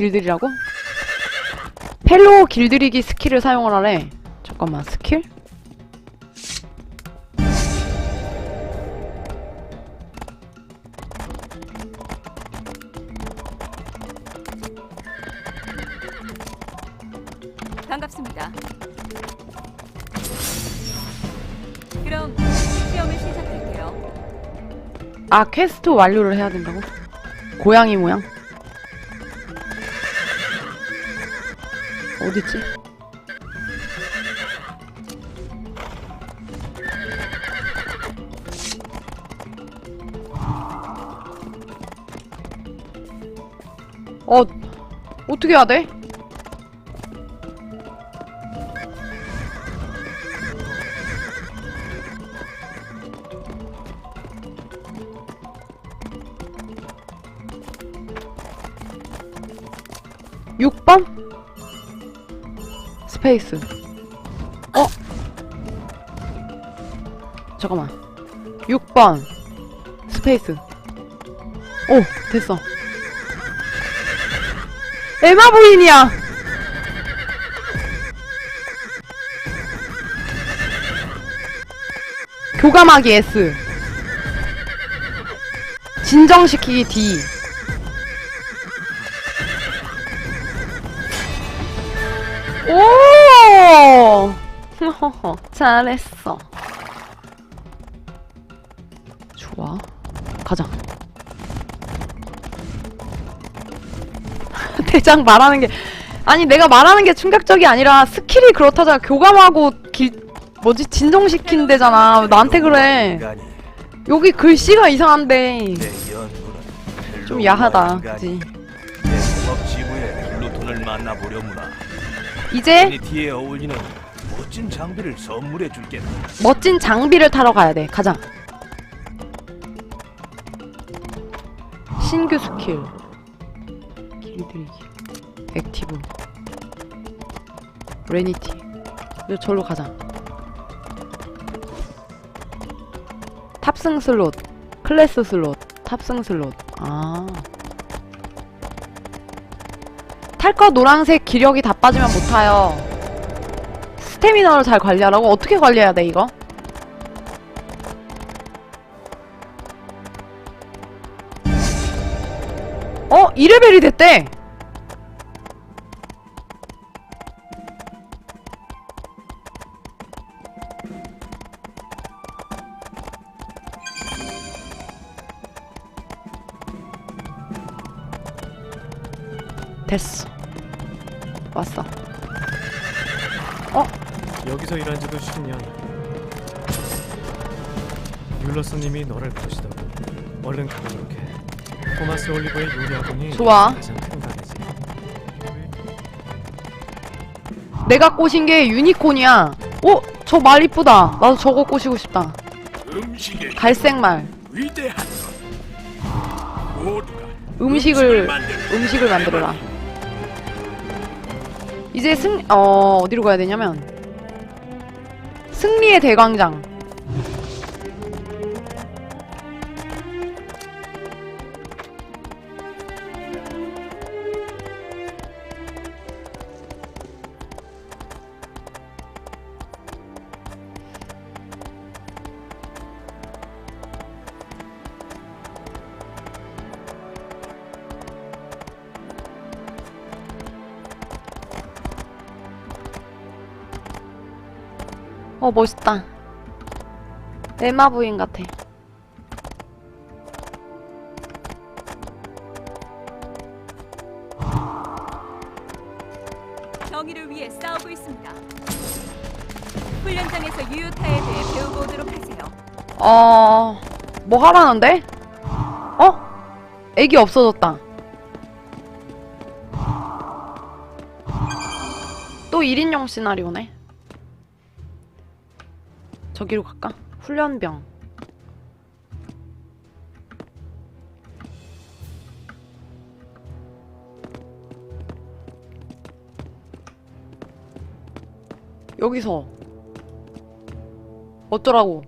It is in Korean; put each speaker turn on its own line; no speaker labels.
길들이라고? 펠로우 길들이기 스킬을 사용을 하래. 잠깐만, 스킬?
반갑습니다. 그럼 시험을 시작할게요.
아, 퀘스트 완료를 해야 된다고? 고양이 모양? 어딨지? 어, 어떻게 해야 돼? 육번 스페이스. 어? 잠깐만. 6번. 스페이스. 오, 됐어. 에마 부인이야! 교감하기 S. 진정시키기 D. 오! 잘했어. 좋아. 가자. 대장 말하는 게 아니 내가 말하는 게 충격적이 아니라 스킬이 그렇다잖아. 교감하고 길 뭐지 진정시킨대잖아. 나한테 그래. 여기 글씨가 이상한데 좀 야하다. 그지? 이제
멋진 장비를 선물해 줄게
멋진 장비를 타러 가야 돼. 가자. 신규 스킬. 길들이기. 액티브. 레니티. 이제 절로 가자. 탑승 슬롯. 클래스 슬롯. 탑승 슬롯. 아. 탈 거 노란색 기력이 다 빠지면 못 타요. 스태미너를 잘 관리하라고? 어떻게 관리해야 돼, 이거? 어? 2레벨이 됐대! 됐어. 왔어.
여기서 일한 지도 10년. 뮬러스님이 너를 보시더고 얼른 가보도록 해. 토마스 올리버의 요리 학원이
좋아.
가장 큰 가게지.
내가 꼬신 게 유니콘이야. 어? 저말 이쁘다. 나도 저거 꼬시고 싶다.
음식의
갈색 말.
위대한 것 모두가
음식을 음식을 만들어라. 이제 승 어, 어디로 가야 되냐면 승리의 대광장. 어 멋있다. 에마 부인 같아.
정의를 위해 싸우고 있습니다. 훈련장에서 유효타에 대해 배우고 오도록 하세요.
어, 뭐 하라는데? 어? 애기 없어졌다. 또 1인용 시나리오네. 저기로 갈까? 훈련병. 여기서 어쩌라고?